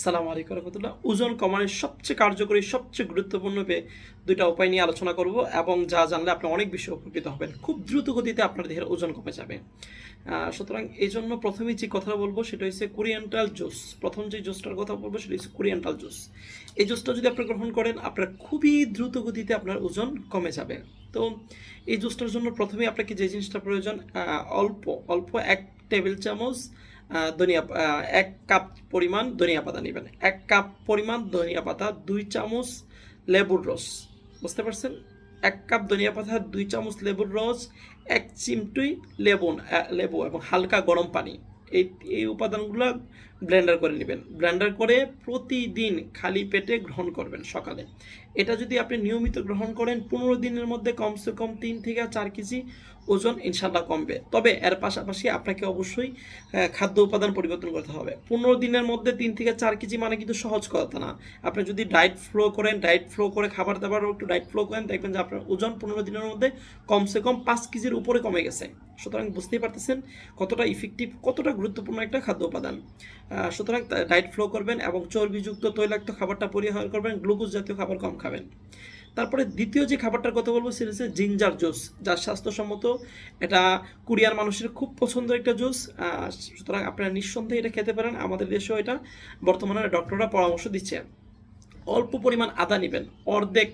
সালাম আলাইকুম রহমতুল্লাহ। ওজন কমানোর সবচেয়ে কার্যকরী, সবচেয়ে গুরুত্বপূর্ণ দুইটা উপায় নিয়ে আলোচনা করব এবং যা জানলে আপনি অনেক বেশি উপকৃত হবেন। খুব দ্রুত গতিতে আপনার দেহের ওজন কমে যাবে। সুতরাং এই জন্য প্রথমেই যে কথা বলব সেটা হচ্ছে কোরিয়েন্টাল জুস প্রথম যে জুসটার কথা বলব সেটা হচ্ছে কোরিয়েন্টাল জুস এই জুসটা যদি আপনি গ্রহণ করেন, আপনার খুবই দ্রুত গতিতে আপনার ওজন কমে যাবে। তো এই জুসটার জন্য প্রথমেই আপনাকে যে জিনিসটা প্রয়োজন অল্প অল্প এক টেবিল চামচ ধনিয়া এক কাপ পরিমাণ ধনিয়া পাতা নেবেন। এক কাপ পরিমাণ ধনিয়া পাতা, দুই চামচ লেবুর রস। বুঝতে পারছেন? এক কাপ ধনিয়া পাতা, দুই চামচ লেবুর রস, এক চিমটুই লেবুন লেবু এবং হালকা গরম পানি। এই এই উপাদানগুলো ব্লেন্ডার করে নেবেন। ব্লেন্ডার করে প্রতিদিন খালি পেটে গ্রহণ করবেন সকালে। এটা যদি আপনি নিয়মিত গ্রহণ করেন, পনেরো দিনের মধ্যে কমসে কম তিন থেকে চার কেজি ওজন ইনশাল্লাহ কমবে। তবে এর পাশাপাশি আপনাকে অবশ্যই খাদ্য উপাদান পরিবর্তন করতে হবে। পনেরো দিনের মধ্যে তিন থেকে চার কেজি মানে কিন্তু সহজ কথা না। আপনি যদি ডায়েট ফ্লো করেন, ডায়েট ফ্লো করে খাবার দাবারও একটু ডায়েট ফ্লো করেন, দেখবেন যে আপনার ওজন পনেরো দিনের মধ্যে কমসে কম পাঁচ কেজির উপরে কমে গেছে। সুতরাং বুঝতেই পারতেছেন কতটা ইফেক্টিভ কতটা গুরুত্বপূর্ণ একটা খাদ্য উপাদান। সুতরাং ডায়েট ফ্লো করবেন এবং চর্বিযুক্ত তৈলাক্ত খাবারটা পরিহার করবেন গ্লুকোজ জাতীয় খাবার কম খাবেন। তারপরে দ্বিতীয় যে খাবারটার কথা বলব, সেটা হচ্ছে জিঞ্জার জুস যার স্বাস্থ্যসম্মত, এটা কোরিয়ার মানুষের খুব পছন্দের একটা জুস সুতরাং আপনারা নিঃসন্দেহে এটা খেতে পারেন, আমাদের দেশেও এটা, বর্তমানে ডক্টররা পরামর্শ দিচ্ছে। অল্প পরিমাণ আদা নেবেন, অর্ধেক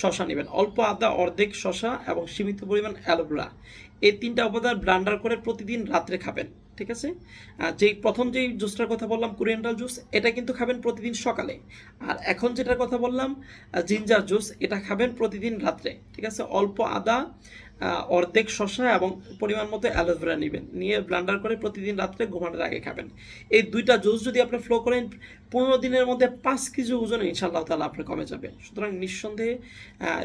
শশা নেবেন, অল্প আদা, অর্ধেক শশা এবং সীমিত পরিমাণ অ্যালোভেরা। এই তিনটা উপাদান ব্লান্ডার করে প্রতিদিন রাত্রে খাবেন। ঠিক আছে? আর যেই প্রথম যেই জুসটার কথা বললাম কোরিয়েন্টাল জুস এটা কিন্তু খাবেন প্রতিদিন সকালে। আর এখন যেটার কথা বললাম জিঞ্জার জুস এটা খাবেন প্রতিদিন রাত্রে, ঠিক আছে? অল্প আদা অর্ধেক শশা এবং পরিমাণ মতো অ্যালোভেরা নেবেন। নিয়ে ব্লান্ডার করে প্রতিদিন রাত্রে ঘুমানোর আগে খাবেন। এই দুইটা জুস যদি আপনি ফ্লো করেন, পনেরো দিনের মধ্যে পাঁচ কেজি ওজন ইনশাল্লাহ তালা আপনার কমে যাবে। সুতরাং নিঃসন্দেহে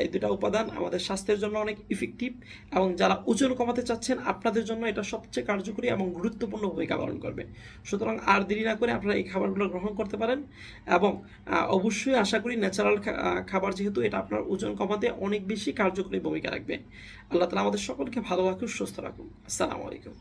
এই দুটা উপাদান আমাদের স্বাস্থ্যের জন্য অনেক ইফেক্টিভ এবং যারা ওজন কমাতে চাচ্ছেন, আপনাদের জন্য এটা সবচেয়ে কার্যকরী এবং গুরুত্বপূর্ণ ভূমিকা পালন করবে। সুতরাং আর দেরি না করে আপনারা এই খাবারগুলো গ্রহণ করতে পারেন এবং অবশ্যই আশা করি ন্যাচারাল খাবার যেহেতু এটা আপনার ওজন কমাতে অনেক বেশি কার্যকরী ভূমিকা রাখবে। আল্লাহ তালা আমাদের সকলকে ভালো রাখুন সুস্থ রাখুন আসসালামু আলাইকুম।